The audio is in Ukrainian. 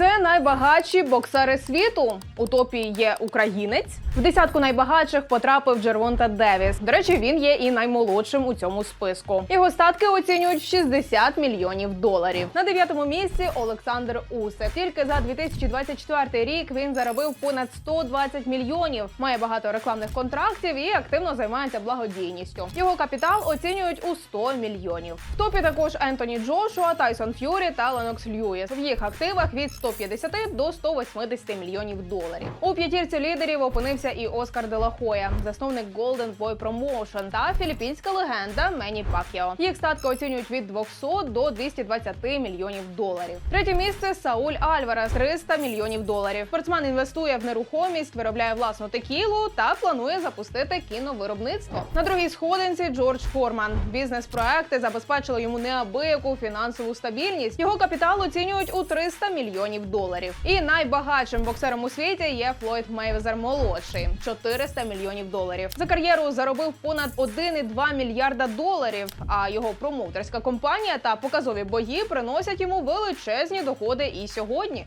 Це найбагатші боксери світу. У топі є українець. В десятку найбагатших потрапив Джервонта Девіс. До речі, він є і наймолодшим у цьому списку. Його статки оцінюють в 60 мільйонів доларів. На дев'ятому місці Олександр Усик. Тільки за 2024 рік він заробив понад 120 мільйонів. Має багато рекламних контрактів і активно займається благодійністю. Його капітал оцінюють у 100 мільйонів. В топі також Ентоні Джошуа, Тайсон Ф'юрі та Ленокс Льюіс. В їх активах від 150 до 180 мільйонів доларів. У п'ятірці лідерів опинився і Оскар Делахоя, засновник Golden Boy Promotion та філіппінська легенда Мені Пакіо. Їх статки оцінюють від 200 до 220 мільйонів доларів. Третє місце Сауль Альварес 300 мільйонів доларів. Спортсмен інвестує в нерухомість, виробляє власну текілу та планує запустити кіновиробництво. На другій сходинці Джордж Форман. Бізнес-проекти забезпечили йому неабияку фінансову стабільність. Його капітал оцінюють у 300 мільйонів доларів. І найбагатшим боксером у світі є Флойд Мейвезер молодший 400 мільйонів доларів. За кар'єру заробив понад 1,2 мільярда доларів. А його промоутерська компанія та показові бої приносять йому величезні доходи і сьогодні.